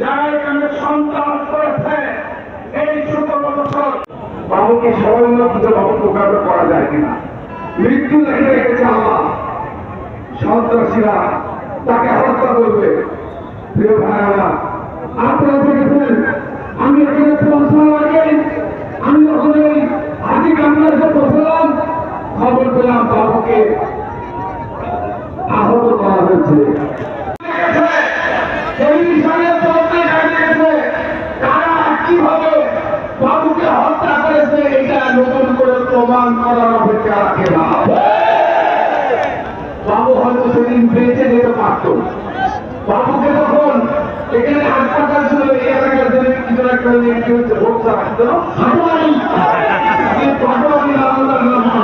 যারা এখানে সন্ত্রাস করেছে এই সতেরো মৃত্যু লেখে রেখেছে আল্লাহ। সন্ত্রাসীরা তাকে হত্যা করবে। আপনারা দেখেছেন, আমি এখানে পৌঁছানোর আমি যখন এই হাতি পৌঁছলাম খবর পেলাম বাবুকে আহত করা হয়েছে। প্রমাণ করার অপেক্ষা রাখে না। বাবু হয়তো সেদিন বেঁচে যেতে পারত। বাবুকে তখন এখানে হাসপাতাল ছিল এই এলাকার জন্য কিছু একটা নিয়ে কি হচ্ছে ভোট আসতো হাটুয়ারি পাটোয়ারি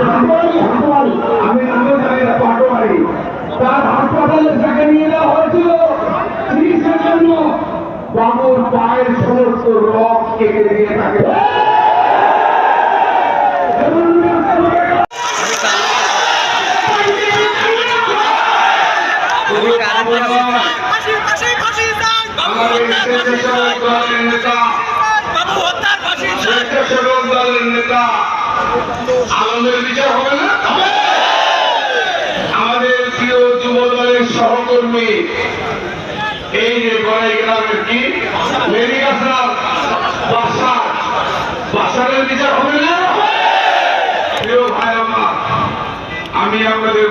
হাটুয়ারি আমি আমিও জানি না পাটোয়ারি তার হাসপাতালে তাকে নিয়ে যাওয়া হয়েছিল চিকিৎসার জন্য বাবুর পায়ের সমস্ত রক কেটে দিয়ে তাকে আমাদের বিচার হবে না? আমাদের প্রিয় যুব দলের সহকর্মী এই যে গড়াই গ্রামের কি? মেরিগাছার বাসার। বাসারের বিচার হবে না? প্রিয় ভাই আমার আমি আপনাদের